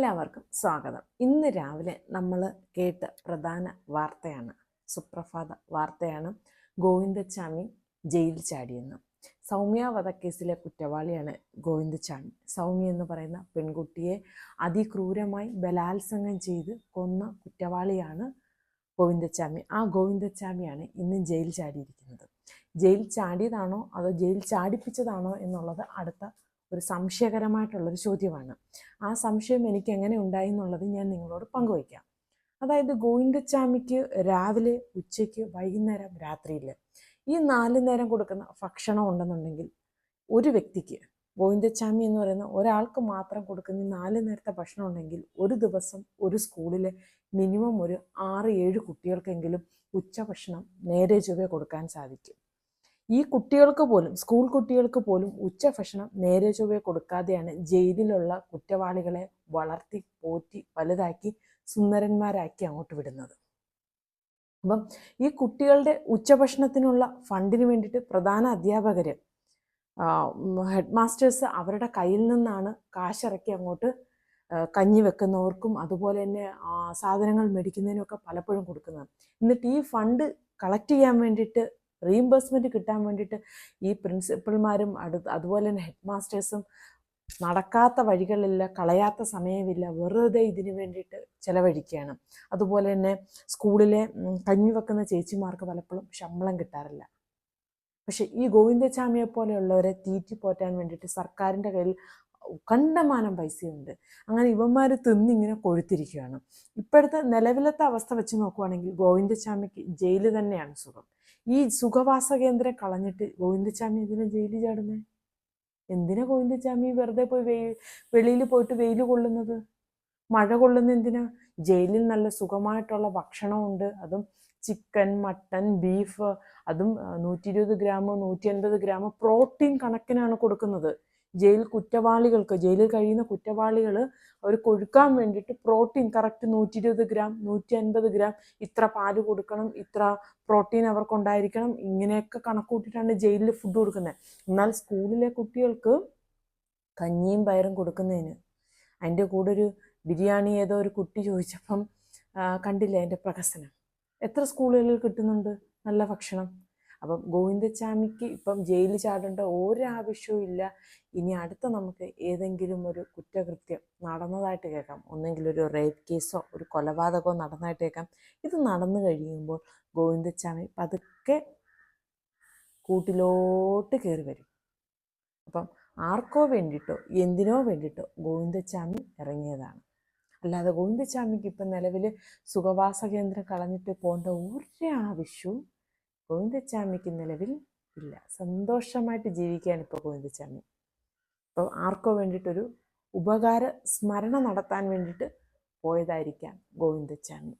എല്ലാവർക്കും സ്വാഗതം. ഇന്ന് രാവിലെ നമ്മൾ കേട്ട പ്രധാന വാർത്തയാണ് സുപ്രഭാത വാർത്തയാണ്. ഗോവിന്ദച്ചാമി ജയിൽ ചാടിയെന്ന്. സൗമ്യ വധക്കേസിലെ കുറ്റവാളിയാണ് ഗോവിന്ദച്ചാമി. സൗമ്യ എന്ന് പറയുന്ന പെൺകുട്ടിയെ അതിക്രൂരമായി ബലാത്സംഗം ചെയ്ത് കൊന്ന കുറ്റവാളിയാണ് ഗോവിന്ദച്ചാമി. ആ ഗോവിന്ദച്ചാമിയാണ് ഇന്ന് ജയിൽ ചാടിയിരിക്കുന്നത്. ജയിൽ ചാടിയതാണോ അതോ ജയിൽ ചാടിപ്പിച്ചതാണോ എന്നുള്ളത് അടുത്ത ഒരു സംശയകരമായിട്ടുള്ളൊരു ചോദ്യമാണ്. ആ സംശയം എനിക്ക് എങ്ങനെ ഉണ്ടായി എന്നുള്ളത് ഞാൻ നിങ്ങളോട് പങ്കുവയ്ക്കാം. അതായത് ഗോവിന്ദച്ചാമിക്ക് രാവിലെ ഉച്ചയ്ക്ക് വൈകുന്നേരം രാത്രിയിൽ ഈ നാല് നേരം കൊടുക്കുന്ന ഭക്ഷണം ഉണ്ടെന്നുണ്ടെങ്കിൽ ഒരു വ്യക്തിക്ക് ഗോവിന്ദച്ചാമി എന്ന് പറയുന്ന ഒരാൾക്ക് മാത്രം കൊടുക്കുന്ന നാല് നേരത്തെ ഭക്ഷണം ഉണ്ടെങ്കിൽ ഒരു ദിവസം ഒരു സ്കൂളിലെ മിനിമം ഒരു ആറ് ഏഴ് കുട്ടികൾക്കെങ്കിലും ഉച്ചഭക്ഷണം നേരെ ചൊവ്വേ കൊടുക്കാൻ സാധിക്കും. ഈ കുട്ടികൾക്ക് പോലും സ്കൂൾ കുട്ടികൾക്ക് പോലും ഉച്ചഭക്ഷണം നേരെ ചൊവ്വേ കൊടുക്കാതെയാണ് ജയിലിലുള്ള കുറ്റവാളികളെ വളർത്തി പോറ്റി വലുതാക്കി സുന്ദരന്മാരാക്കി അങ്ങോട്ട് വിടുന്നത്. അപ്പം ഈ കുട്ടികളുടെ ഉച്ചഭക്ഷണത്തിനുള്ള ഫണ്ടിന് വേണ്ടിയിട്ട് പ്രധാന അധ്യാപകർ ഹെഡ് മാസ്റ്റേഴ്സ് അവരുടെ കയ്യിൽ നിന്നാണ് കാശിറക്കി അങ്ങോട്ട് കഞ്ഞി വെക്കുന്നവർക്കും അതുപോലെ തന്നെ സാധനങ്ങൾ മേടിക്കുന്നതിനൊക്കെ പലപ്പോഴും കൊടുക്കുന്നത്. എന്നിട്ട് ഈ ഫണ്ട് കളക്ട് ചെയ്യാൻ വേണ്ടിയിട്ട് റീഇംബേഴ്സ്മെന്റ് കിട്ടാൻ വേണ്ടിയിട്ട് ഈ പ്രിൻസിപ്പൾമാരും അടുത്ത് അതുപോലെ തന്നെ ഹെഡ് മാസ്റ്റേഴ്സും നടക്കാത്ത വഴികളില്ല കളയാത്ത സമയമില്ല വെറുതെ ഇതിന് വേണ്ടിയിട്ട് ചിലവഴിക്കുകയാണ്. അതുപോലെ തന്നെ സ്കൂളിലെ കഞ്ഞി വെക്കുന്ന ചേച്ചിമാർക്ക് പലപ്പോഴും ശമ്പളം കിട്ടാറില്ല. പക്ഷെ ഈ ഗോവിന്ദച്ചാമിയെ പോലെയുള്ളവരെ തീറ്റി പോറ്റാൻ വേണ്ടിയിട്ട് സർക്കാരിന്റെ കയ്യിൽ കണ്ടമാനം പൈസയുണ്ട്. അങ്ങനെ ഇവന്മാർ തിന്നിങ്ങനെ കൊഴുത്തിരിക്കുകയാണ്. ഇപ്പോഴത്തെ നിലവിലത്തെ അവസ്ഥ വെച്ച് നോക്കുവാണെങ്കിൽ ഗോവിന്ദച്ചാമിക്ക് ജയിൽ തന്നെയാണ് സുഖം. ഈ സുഖവാസ കേന്ദ്രം കളഞ്ഞിട്ട് ഗോവിന്ദസ്വാമി എന്തിനാ ജയിലിൽ ചാടുന്നേ? എന്തിനാ ഗോവിന്ദസ്വാമി വെറുതെ പോയി വെയിൽ വെളിയിൽ പോയിട്ട് വെയിൽ കൊള്ളുന്നത്? മഴ കൊള്ളുന്ന എന്തിനാ? ജയിലിൽ നല്ല സുഖമായിട്ടുള്ള ഭക്ഷണമുണ്ട്. അതും ചിക്കൻ മട്ടൻ ബീഫ് അതും നൂറ്റി ഇരുപത് ഗ്രാം നൂറ്റി അൻപത് ഗ്രാം പ്രോട്ടീൻ കണക്കിനാണ് കൊടുക്കുന്നത്. ജയിൽ കുറ്റവാളികൾക്ക് ജയിലിൽ കഴിയുന്ന കുറ്റവാളികൾ അവർ കൊഴുക്കാൻ വേണ്ടിയിട്ട് പ്രോട്ടീൻ കറക്റ്റ് നൂറ്റി ഇരുപത് ഗ്രാം നൂറ്റി അൻപത് ഗ്രാം ഇത്ര പാൽ കൊടുക്കണം ഇത്ര പ്രോട്ടീൻ അവർക്കുണ്ടായിരിക്കണം ഇങ്ങനെയൊക്കെ കണക്ക് കൂട്ടിയിട്ടാണ് ജയിലിൽ ഫുഡ് കൊടുക്കുന്നത്. എന്നാൽ സ്കൂളിലെ കുട്ടികൾക്ക് കഞ്ഞിയും പയറും കൊടുക്കുന്നതിന് അതിന്റെ കൂടെ ഒരു ബിരിയാണി ഏതോ ഒരു കുട്ടി ചോദിച്ചപ്പം കണ്ടില്ലേ അതിന്റെ പ്രഹസനം? എത്ര സ്കൂളുകളിൽ കിട്ടുന്നുണ്ട് നല്ല ഭക്ഷണം? അപ്പം ഗോവിന്ദച്ചാമിക്ക് ഇപ്പം ജയിലിൽ ചാടേണ്ട ഒരാവശ്യവും ഇല്ല. ഇനി അടുത്ത നമുക്ക് ഏതെങ്കിലും ഒരു കുറ്റകൃത്യം നടന്നതായിട്ട് കേൾക്കാം. ഒന്നെങ്കിൽ ഒരു റേപ്പ് കേസോ ഒരു കൊലപാതകമോ നടന്നതായിട്ട് കേൾക്കാം. ഇത് നടന്നു കഴിയുമ്പോൾ ഗോവിന്ദച്ചാമി പതുക്കെ കൂട്ടിലോട്ട് കയറി വരും. അപ്പം ആർക്കോ വേണ്ടിയിട്ടോ എന്തിനോ വേണ്ടിയിട്ടോ ഗോവിന്ദച്ചാമി ഇറങ്ങിയതാണ്. അല്ലാതെ ഗോവിന്ദസ്വാമിക്ക് ഇപ്പം നിലവിൽ സുഖവാസ കേന്ദ്രം കളഞ്ഞിട്ട് പോകേണ്ട ഒരു ആവശ്യവും ഗോവിന്ദസ്വാമിക്ക് നിലവിൽ ഇല്ല. സന്തോഷമായിട്ട് ജീവിക്കുകയാണ് ഇപ്പോൾ ഗോവിന്ദസ്വാമി. അപ്പോൾ ആർക്കോ വേണ്ടിയിട്ടൊരു ഉപകാര സ്മരണ നടത്താൻ വേണ്ടിയിട്ട് പോയതായിരിക്കാം ഗോവിന്ദച്ചാമി